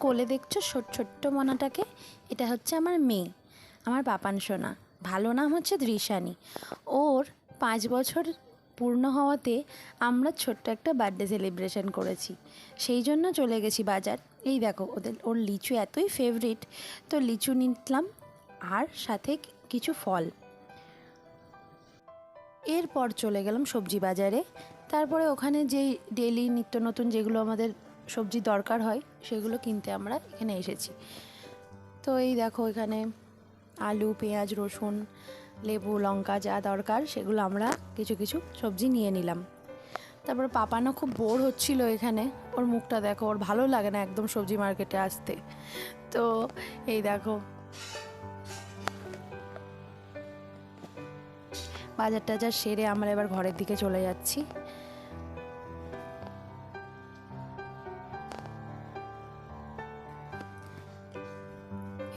কোলে দেখছ ছোট, ছোট্ট মনাটাকে? এটা হচ্ছে আমার মেয়ে, আমার পাপান সোনা। ভালো নাম হচ্ছে দৃশানি। ওর পাঁচ বছর পূর্ণ হওয়াতে আমরা ছোট্ট একটা বার্থডে সেলিব্রেশন করেছি। সেই জন্য চলে গেছি বাজার। এই দেখো, ওদের, ওর লিচু এতই ফেভারিট তো লিচু নিলাম আর সাথে কিছু ফল। এরপর চলে গেলাম সবজি বাজারে। তারপরে ওখানে যেই ডেলি নিত্য নতুন যেগুলো আমাদের সবজি দরকার হয়, সেগুলো কিনতে আমরা এখানে এসেছি। তো এই দেখো এখানে আলু, পেঁয়াজ, রসুন, লেবু, লঙ্কা যা দরকার, সেগুলো আমরা কিছু কিছু সবজি নিয়ে নিলাম। তারপর পাপানো খুব বোর হচ্ছিল এখানে, ওর মুখটা দেখো, ওর ভালো লাগে না একদম সবজি মার্কেটে আসতে। তো এই দেখো বাজার টাজার সেরে আমরা এবার ঘরের দিকে চলে যাচ্ছি।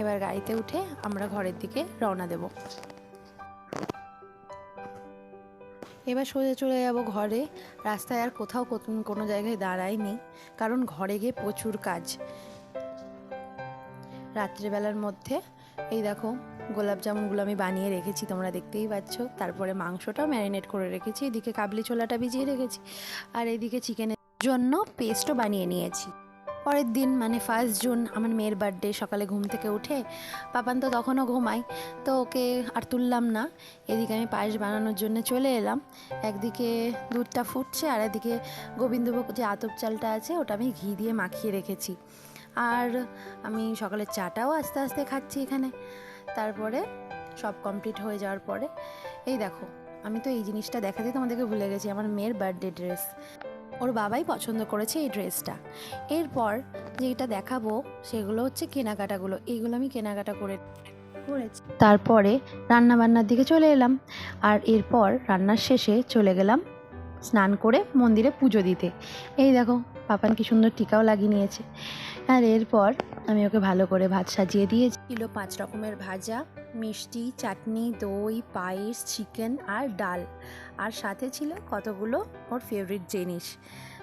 এবার গাড়িতে উঠে আমরা ঘরের দিকে রওনা দেব। এবার সোজা চলে যাব ঘরে। রাস্তায় আর কোথাও কোনো জায়গায় দাঁড়াইনি, কারণ ঘরে গিয়ে প্রচুর কাজ। রাত্রিবেলার মধ্যে, এই দেখো, গোলাপ জামুনগুলো আমি বানিয়ে রেখেছি, তোমরা দেখতেই পাচ্ছ। তারপরে মাংসটাও ম্যারিনেট করে রেখেছি, এদিকে কাবলি ছোলাটা ভিজিয়ে রেখেছি, আর এদিকে চিকেনের জন্য পেস্টও বানিয়ে নিয়েছি। পরের দিন মানে ফার্স্ট জুন আমার মেয়ের বার্থডে সকালে ঘুম থেকে উঠে পাপান তো তখনও ঘুমাই তো ওকে আর তুললাম না। এদিকে আমি পায়েস বানানোর জন্য চলে এলাম। একদিকে দুধটা ফুটছে, আর এদিকে গোবিন্দভোগ যে আতপ চালটা আছে, ওটা আমি ঘি দিয়ে মাখিয়ে রেখেছি। আর আমি সকালের চাটাও আস্তে আস্তে খাচ্ছি এখানে। তারপরে সব কমপ্লিট হয়ে যাওয়ার পরে, এই দেখো, আমি তো এই জিনিসটা দেখাতে তোমাদেরকে ভুলে গেছি, আমার মেয়ের বার্থডে ড্রেস ওর বাবাই পছন্দ করেছে এই ড্রেসটা। এরপর যেটা দেখাবো সেগুলো হচ্ছে কেনাকাটাগুলো। এইগুলো আমি কেনাকাটা করে করেছি। তারপরে রান্নাবান্নার দিকে চলে এলাম আর এরপর রান্নার শেষে চলে গেলাম স্নান করে মন্দিরে পুজো দিতে। এই দেখো পাপান কি সুন্দর টিকাও লাগিয়ে নিয়েছে। আর এরপর আমি ওকে ভালো করে ভাত সাজিয়ে দিয়েছি। ছিল পাঁচ রকমের ভাজা মিষ্টি, চাটনি, দই, পায়েস চিকেন আর ডাল। আর সাথে ছিল কতগুলো ওর ফেভারিট জিনিস।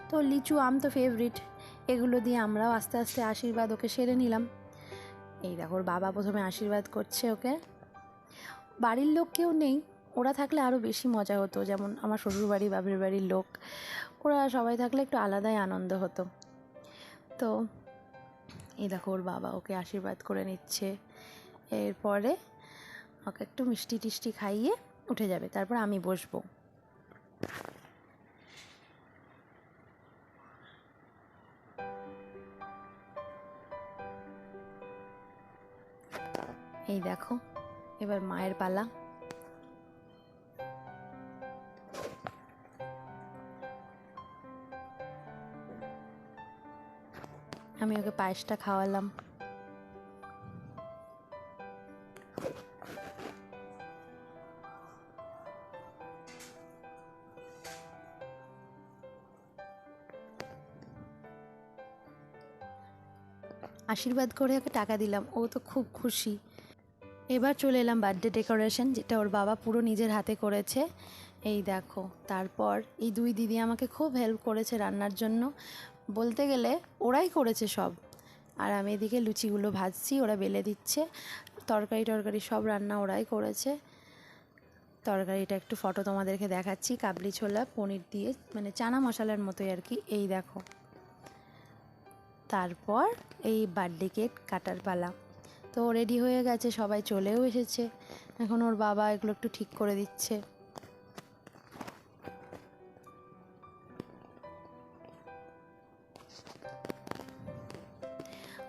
তো লিচু আম তো ফেভারিট এগুলো দিয়ে আমরাও আস্তে আস্তে আশীর্বাদ ওকে সেরে নিলাম। এই দেখো বাবা প্রথমে আশীর্বাদ করছে ওকে। বাড়ির লোক কেউ নেই। ওরা থাকলে আরও বেশি মজা হতো। যেমন আমার শ্বশুরবাড়ি, বাপের বাড়ির লোক। ওরা সবাই থাকলে একটু আলাদাই আনন্দ হতো। তো এই দেখো, ওর বাবা ওকে আশীর্বাদ করে নিচ্ছে। এরপরে ওকে একটু মিষ্টি টিষ্টি খাইয়ে উঠে যাবে, তারপর আমি বসবো। এই দেখো, এবার মায়ের পালা। আমি ওকে পায়েসটা খাওয়ালাম। আশীর্বাদ করে ওকে টাকা দিলাম। ও তো খুব খুশি। এবার চলে এলাম বার্থডে ডেকোরেশন, যেটা ওর বাবা পুরো নিজের হাতে করেছে। এই দেখো, তারপর এই দুই দিদি আমাকে খুব হেল্প করেছে রান্নার জন্য। বলতে গেলে ওরাই করেছে সব। আর আমি এদিকে লুচিগুলো ভাজছি, ওরা বেলে দিচ্ছে। তরকারি টরকারি সব রান্না ওরাই করেছে। তরকারিটা একটু ফটো তোমাদেরকে দেখাচ্ছি, কাবলি ছোলা, পনির দিয়ে মানে চানা মশলার মতোই আর কি। এই দেখো। তারপর এই বার্থডে কেক কাটার পালা। তো রেডি হয়ে গেছে, সবাই চলেও এসেছে। এখন ওর বাবা এগুলো একটু ঠিক করে দিচ্ছে।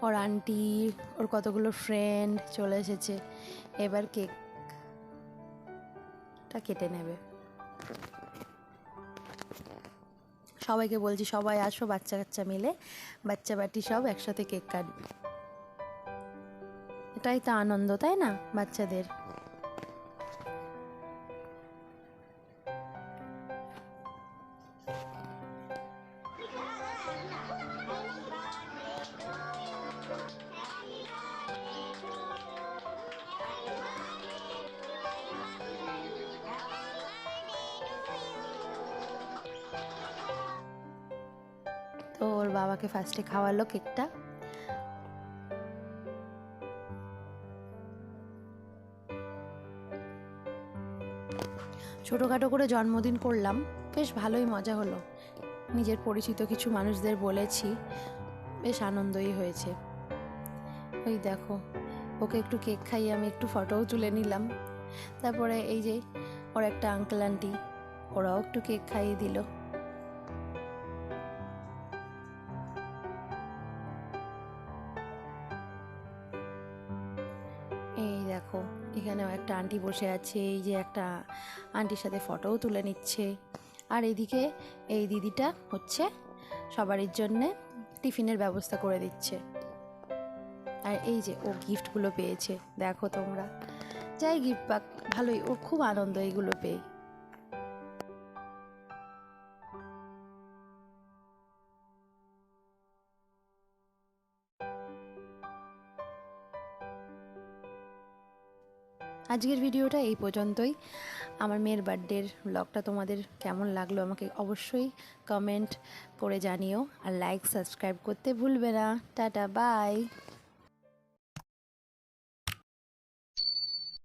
ওর আন্টি ওর কতগুলো ফ্রেন্ড চলে এসেছে। এবার কেকটা কেটে নেবে। সবাইকে বলছি, সবাই আসো, বাচ্চা কাচ্চা মিলে, বাচ্চা বাটি সব একসাথে কেক কাটবে। এটাই তো আনন্দ, তাই না? বাচ্চাদের। তো ওর বাবাকে ফার্স্টে খাওয়ালো কেকটা। ছোটোখাটো করে জন্মদিন করলাম, বেশ ভালোই মজা হলো। নিজের পরিচিত কিছু মানুষদের বলেছি, বেশ আনন্দই হয়েছে। ওই দেখো, ওকে একটু কেক খাইয়ে আমি একটু ফটোও তুলে নিলাম। তারপরে এই যে, ওর একটা আঙ্কেল আন্টি ওরাও একটু কেক খাইয়ে দিল। এই দেখো এখানেও একটা আন্টি বসে আছে, এই যে একটা আন্টির সাথে ফটোও তুলে নিচ্ছে। আর এদিকে এই দিদিটা হচ্ছে সবারই জন্যে টিফিনের ব্যবস্থা করে দিচ্ছে। আর এই যে ও গিফটগুলো পেয়েছে, দেখো তোমরা। যাই গিফট পাক, ভালোই, ওর খুব আনন্দ এইগুলো পেয়ে। আজকের ভিডিওটা এই পর্যন্তই। আমার মেয়ের বার্থডের ব্লগটা তোমাদের কেমন লাগল আমাকে অবশ্যই কমেন্ট করে জানিও। আর লাইক সাবস্ক্রাইব করতে ভুলবে না। Tata bye